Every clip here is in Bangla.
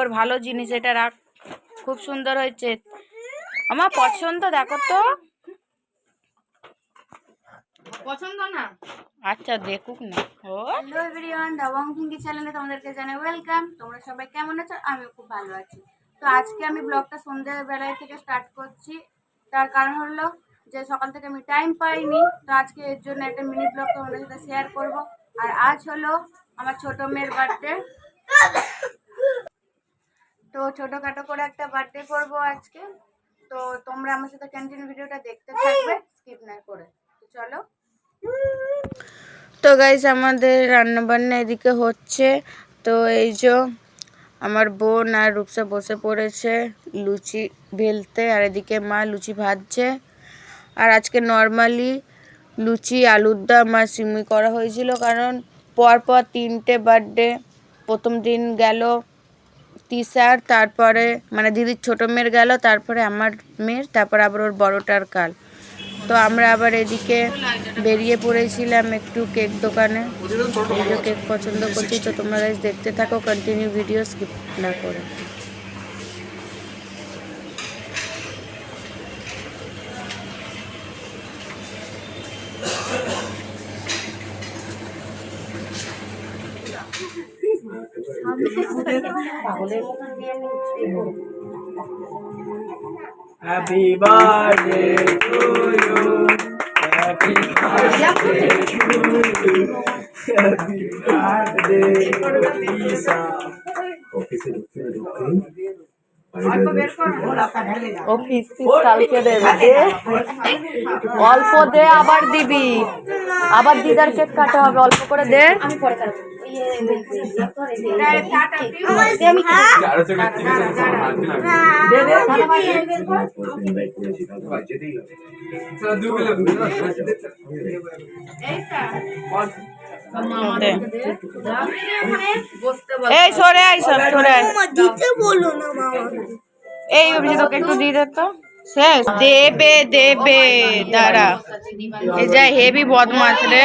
ওর ভালো জিনিস এটা রাখ। খুব সুন্দর হয়েছে। আমার পছন্দ দেখো তো। পছন্দ না? আচ্ছা দেখুক না। ও। হ্যালো এভরিওয়ান চ্যানেলে তোমাদেরকে জানাই ওয়েলকাম তোমরা সবাই কেমন আছো? আমি খুব ভালো আছি। তো আজকে আমি ব্লগটা সন্ধ্যেবেলায় থেকে স্টার্ট করছি। তার কারণ হলো যে সকাল থেকে আমি টাইম পাইনি। তো আজকে এর জন্য একটা মিনি ব্লগ তোমাদের সাথে শেয়ার করব। আর আজ হলো আমার ছোট মেয়ের বার্থডে তো ছোটোখাটো করে একটা বার্থডে করব আজকে। তো তোমরা আমার সাথে ক্যান্টিন ভিডিওটা দেখতে থাকবে স্কিপ না করে। চলো। তো গাইজ আমাদের রান্নাবান্না এদিকে হচ্ছে। তো এই যে আমার বোন আর রূপসা বসে পড়েছে লুচি ভেলতে, আর এদিকে মা লুচি ভাজছে। আর আজকে নর্মালি লুচি, আলুর দম আর সিমুই করা হয়েছিল, কারণ পরপর তিনটে বার্থডে প্রথম দিন গেল তিসার তারপরে মানে দিদির ছোটো মেয়ের গেল, তারপরে আমার মেয়ের, তারপর আবার ওর বড়টার কাল। তো আমরা আবার এদিকে বেরিয়ে পড়েছিলাম একটু কেক দোকানে। যে কেক পছন্দ করছি, তো তোমরা দেখতে থাকো কন্টিনিউ ভিডিও স্কিপ না করে। Happy birthday to you. Happy birthday to you. Happy birthday to Lisa. ও ফিস ফিস কালকে দেবে অল্প দে আবার দিবি আবার দিদার কেক কাটা হবে অল্প করে দে দে দে। এই, সরে, আয় সব সরে। আয় এই অভিজিৎ ওকে একটু দিয়ে দে তো দেবে দেবে দাঁড়া এই যা হেভি বদমাস রে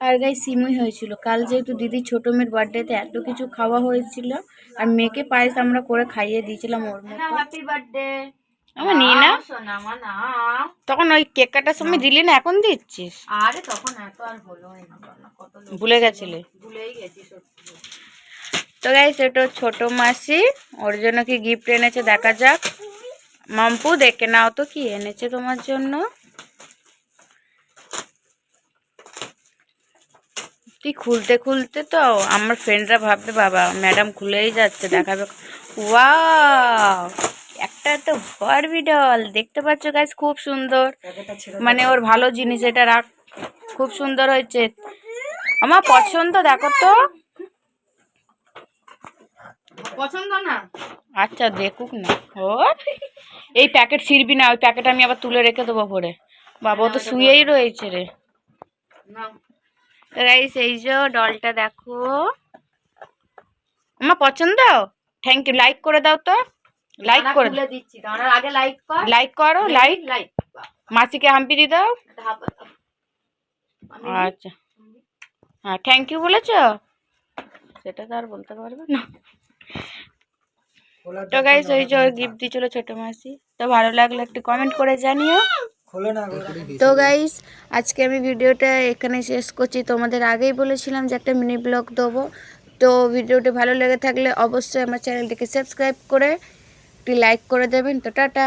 আর গাই সিমই হয়েছিল। কাল যেহেতু দিদির ছোট মেয়ের বার্থডেতে এত কিছু খাওয়া হয়েছিল আর মেয়েকে পায়েস আমরা করে খাইয়ে দিয়েছিলাম ওর মতো। হ্যাপি বার্থডে আমার নিয়ে না। সোনা তখন ওই কেক কাটার সময় দিলি না এখন দিচ্ছিস? আরে তখন এত আর হলোই না বাবা, কত লোক ভুলে গেছিলে। ভুলেই গেছি সত্যি। তো গাইস এটা ছোট মাসি ওর জন্য কি গিফট এনেছে দেখা যাক। মাম্পু দেখে নাও তো কি এনেছে তোমার জন্য। তুই খুলতে খুলতে তো আমার ফ্রেন্ডরা ভাববে বাবা ম্যাডাম খুলেই যাচ্ছে দেখাবে। ওয়াও একটা তো বরবি ডল দেখতে পাচ্ছ গাইস খুব সুন্দর। মানে ওর ভালো জিনিস এটা রাখ। খুব সুন্দর হয়েছে। আমার পছন্দ দেখো তো। পছন্দ না? আচ্ছা দেখুক না। ও এই প্যাকেট ছিড়বি না ওই প্যাকেট আমি আবার তুলে রেখে দেবো পরে বাবা ও তো শুয়েই রয়েছে রে। না। গাইস এই যে ডলটা দেখো। আমার পছন্দ? থ্যাংক ইউ লাইক করে দাও তো। লাইক করে দিচ্ছি। আগে লাইক কর। লাইক করো লাইক লাইক মাসিকে হাম্পি দিয়ে দাও। আচ্ছা। হ্যাঁ থ্যাংক ইউ বলেছ? সেটা তো আর বলতে পারবে না। তো গাইস ওই যে গিফট দিয়েছিল ছোট মাসি। তো ভালো লাগলে একটু কমেন্ট করে জানিও। তো গাইস আজকে আমি ভিডিওটা এখানে শেষ করছি। তোমাদের আগেই বলেছিলাম যে একটা মিনি ব্লগ দেবো। তো ভিডিওটি ভালো লেগে থাকলে অবশ্যই আমার চ্যানেলটিকে সাবস্ক্রাইব করে একটি লাইক করে দেবেন। তো টাটা।